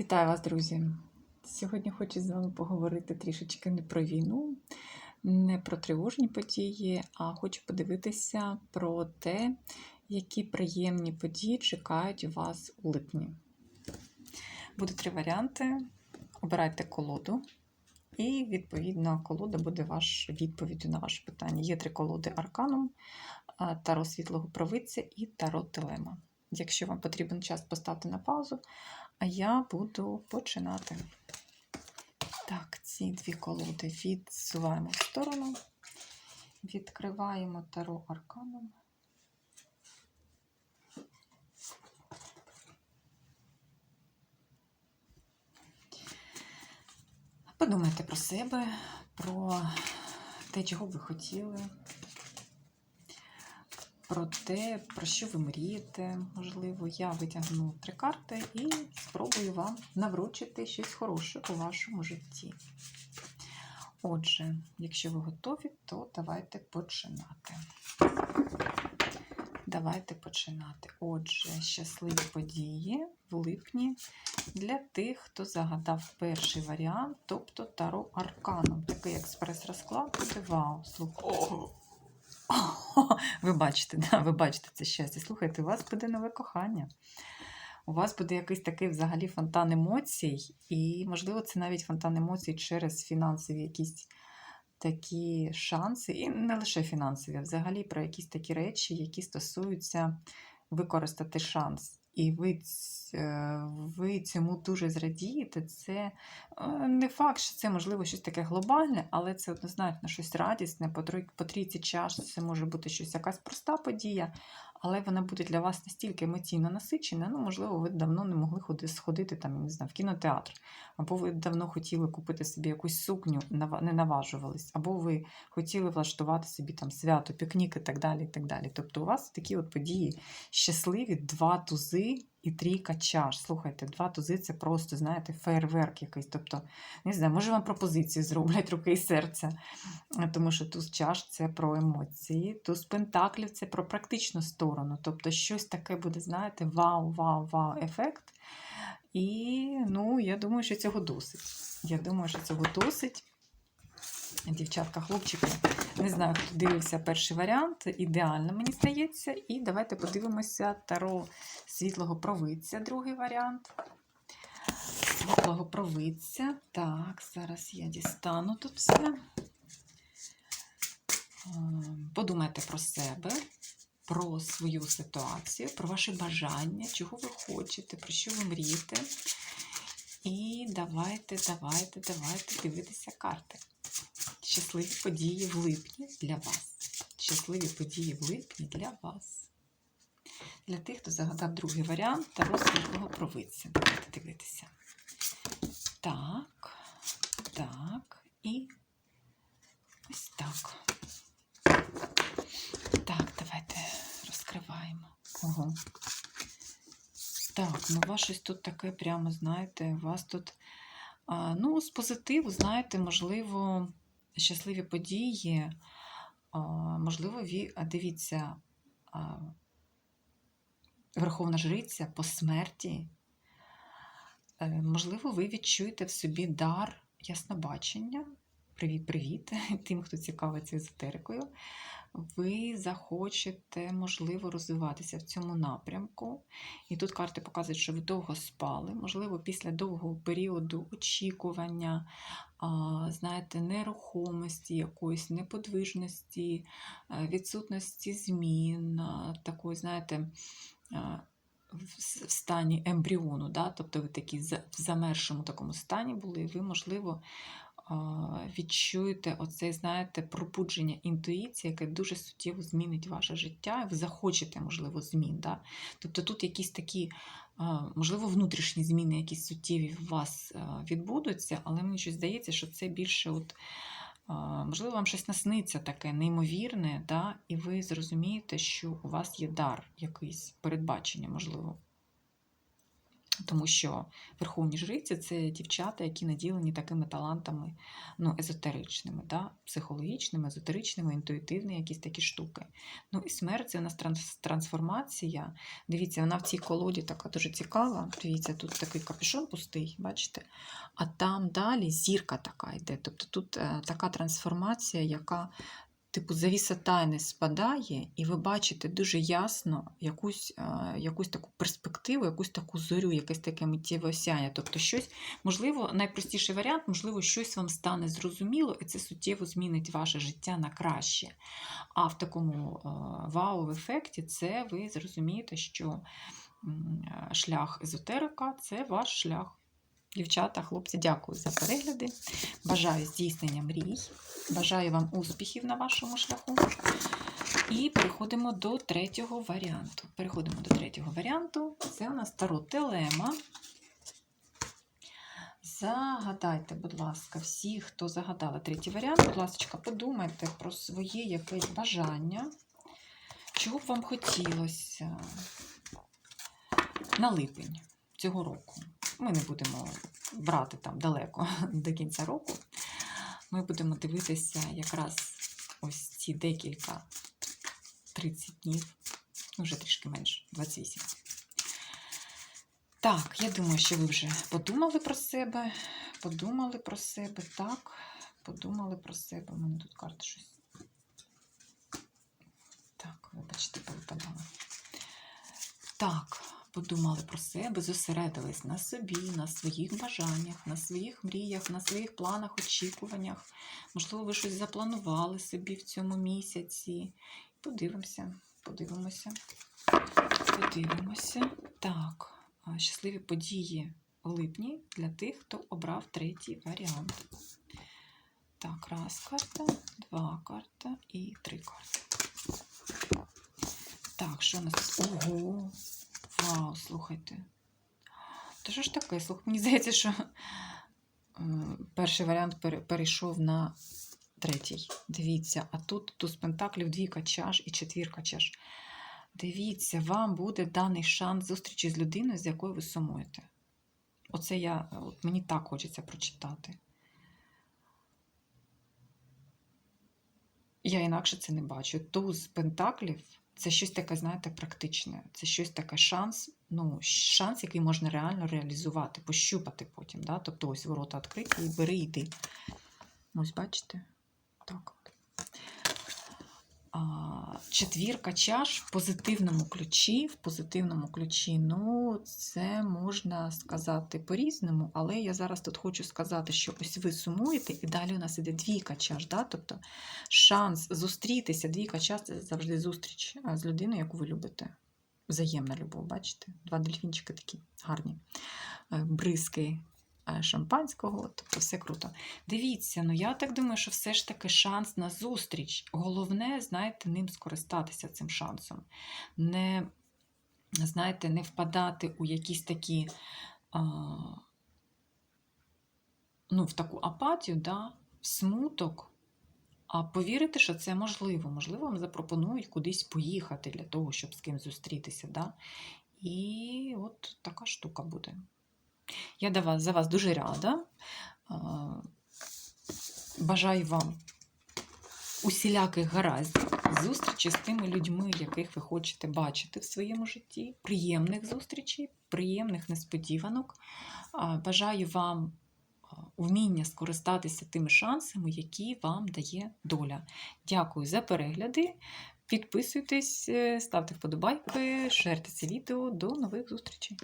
Вітаю вас, друзі! Сьогодні хочу з вами поговорити трішечки не про війну, не про тривожні події, а хочу подивитися про те, які приємні події чекають вас у липні. Буде три варіанти. Обирайте колоду, і, відповідно, колода буде ваш відповіддю на ваше питання. Є три колоди Арканум, Таро світлого провидця і Таро Телема. Якщо вам потрібен час, поставте на паузу, я буду починати. Так, ці дві колоди відсуваємо в сторону, відкриваємо Таро Арканом. Подумайте про себе, про те, чого ви хотіли, про те, про що ви мрієте. Можливо, я витягну три карти і спробую вам навручити щось хороше у вашому житті. Отже, якщо ви готові, то давайте починати. Давайте починати. Отже, щасливі події в липні для тих, хто загадав перший варіант, тобто Таро Арканом. Такий експрес-розклад буде вау. Слухайте. Ви бачите, да, ви бачите це щастя. Слухайте, у вас буде нове кохання. У вас буде якийсь такий взагалі фонтан емоцій, і, можливо, це навіть фонтан емоцій через фінансові якісь такі шанси, і не лише фінансові, а взагалі про якісь такі речі, які стосуються використати шанс. І ви, е, ви цьому дуже зрадієте. Це е, не факт, що це можливо щось таке глобальне, але це однозначно щось радісне. По трійці чаш це може бути щось якась проста подія, але вона буде для вас настільки емоційно насичена. Ну, можливо, ви давно не могли ходити, сходити там, я не знаю, в кінотеатр, або ви давно хотіли купити собі якусь сукню, не наважувались, або ви хотіли влаштувати собі там свято, пікнік і так далі. і так далі. Тобто у вас такі от події щасливі, два тузи і трійка чаш. Слухайте, два тузи це просто, знаєте, фейерверк якийсь. Тобто, не знаю, може вам пропозиції зроблять руки і серця, Е, тому що туз чаш це про емоції, туз пентаклів це про практичну сторону. Тобто, щось таке буде, знаєте, вау, вау, вау, ефект. І ну, я думаю, що цього досить. Я думаю, що цього досить. Дівчатка, хлопчики, не знаю, хто дивився перший варіант. Ідеально, мені здається. І давайте подивимося Таро світлого провидця, другий варіант. Світлого провидця. Так, зараз я дістану тут все. Ем, Подумайте про себе, про свою ситуацію, про ваші бажання, чого ви хочете, про що ви мрієте. І давайте, давайте, давайте дивитися карти. Щасливі події в липні для вас. Щасливі події в липні для вас. Для тих, хто загадав другий варіант Таро світлого провидця. Давайте дивитися. Так, так, і ось так. Так, давайте розкриваємо. Ого. Так, ну у вас щось тут таке прямо, знаєте, у вас тут, ну, з позитиву, знаєте, можливо, щасливі події, можливо, дивіться, Верховна Жриця по смерті. Е, Можливо, ви відчуєте в собі дар яснобачення. Привіт-привіт тим, хто цікавиться езотерикою. Ви захочете, можливо, розвиватися в цьому напрямку. І тут карти показують, що ви довго спали, можливо, після довгого періоду очікування, знаєте, нерухомості, якоїсь неподвижності, е, відсутності змін, такої, знаєте, в стані ембріону, да? тобто ви такі в замершому такому стані були, і ви, можливо, відчуєте оце, знаєте, пробудження інтуїції, яке дуже суттєво змінить ваше життя, і ви захочете, можливо, змін. Да? Тобто тут якісь такі, можливо, внутрішні зміни, якісь суттєві в вас відбудуться, але мені щось здається, що це більше от. Можливо, вам щось насниться таке неймовірне, да? і ви зрозумієте, що у вас є дар якийсь передбачення, можливо. Тому що верховні жриці це дівчата, які наділені такими талантами ну, езотеричними, да? психологічними, езотеричними, інтуїтивні якісь такі штуки. Ну і смерть це у нас трансформація. Дивіться, вона в цій колоді така дуже цікава. Дивіться, тут такий капюшон пустий, бачите? А там далі зірка така йде. Тобто тут е, така трансформація, яка. Типу, завіса тайни спадає, і ви бачите дуже ясно якусь, якусь таку перспективу, якусь таку зорю, якесь таке миттєве осяння. Тобто, щось, можливо, найпростіший варіант, можливо, щось вам стане зрозуміло, і це суттєво змінить ваше життя на краще. А в такому вау-ефекті це ви зрозумієте, що шлях езотерика це ваш шлях. Дівчата, хлопці, дякую за перегляди. Бажаю здійснення мрій. Бажаю вам успіхів на вашому шляху. І переходимо до третього варіанту. Переходимо до третього варіанту. Це у нас Таро Телема. Загадайте, будь ласка, всі, хто загадали третій варіант, будь ласка, подумайте про своє якесь бажання, чого б вам хотілося на липень цього року. Ми не будемо брати там далеко до кінця року. Ми будемо дивитися якраз ось ці декілька 30 днів, ну, вже трішки менше, 28. Так, я думаю, що ви вже подумали про себе, подумали про себе, так, подумали про себе. У мене тут карта щось. Так, вибачте, повипадала. Так, подумали про себе, зосередились на собі, на своїх бажаннях, на своїх мріях, на своїх планах, очікуваннях. Можливо, ви щось запланували собі в цьому місяці. Подивимося, подивимося, подивимося. Так, щасливі події в липні для тих, хто обрав третій варіант. Так, раз карта, два карта і три карти. Так, що у нас? Ого! Вау, слухайте. То що ж таке? Слух, мені здається, що е, перший варіант перейшов на третій. Дивіться, а тут туз пентаклів, двійка чаш і четвірка чаш. Дивіться, вам буде даний шанс зустрічі з людиною, з якою ви сумуєте. Оце я, от мені так хочеться прочитати. Я інакше це не бачу. Туз пентаклів це щось таке, знаєте, практичне. Це щось таке шанс, ну, шанс, який можна реально реалізувати, пощупати потім. Да? Тобто ось ворота відкриті і бери, йди. Ось бачите? Так. А, четвірка чаш в позитивному ключі. В позитивному ключі, ну, це можна сказати по-різному, але я зараз тут хочу сказати, що ось ви сумуєте, і далі у нас іде двійка чаш. Да? Тобто шанс зустрітися, двійка чаш це завжди зустріч з людиною, яку ви любите. Взаємна любов, бачите? Два дельфінчики такі гарні, Е, бризки шампанського, тобто все круто. Дивіться, ну я так думаю, що все ж таки шанс на зустріч. Головне, знаєте, ним скористатися цим шансом. Не, знаєте, не впадати у якісь такі, а, ну, в таку апатію, да, в смуток. А повірити, що це можливо. Можливо, вам запропонують кудись поїхати для того, щоб з ким зустрітися. Да? І от така штука буде. Я до вас, за вас дуже рада. Бажаю вам усіляких гараздів, зустрічі з тими людьми, яких ви хочете бачити в своєму житті, приємних зустрічей, приємних несподіванок. Бажаю вам вміння скористатися тими шансами, які вам дає доля. Дякую за перегляди. Підписуйтесь, е, ставте вподобайки, шерте це відео. До нових зустрічей!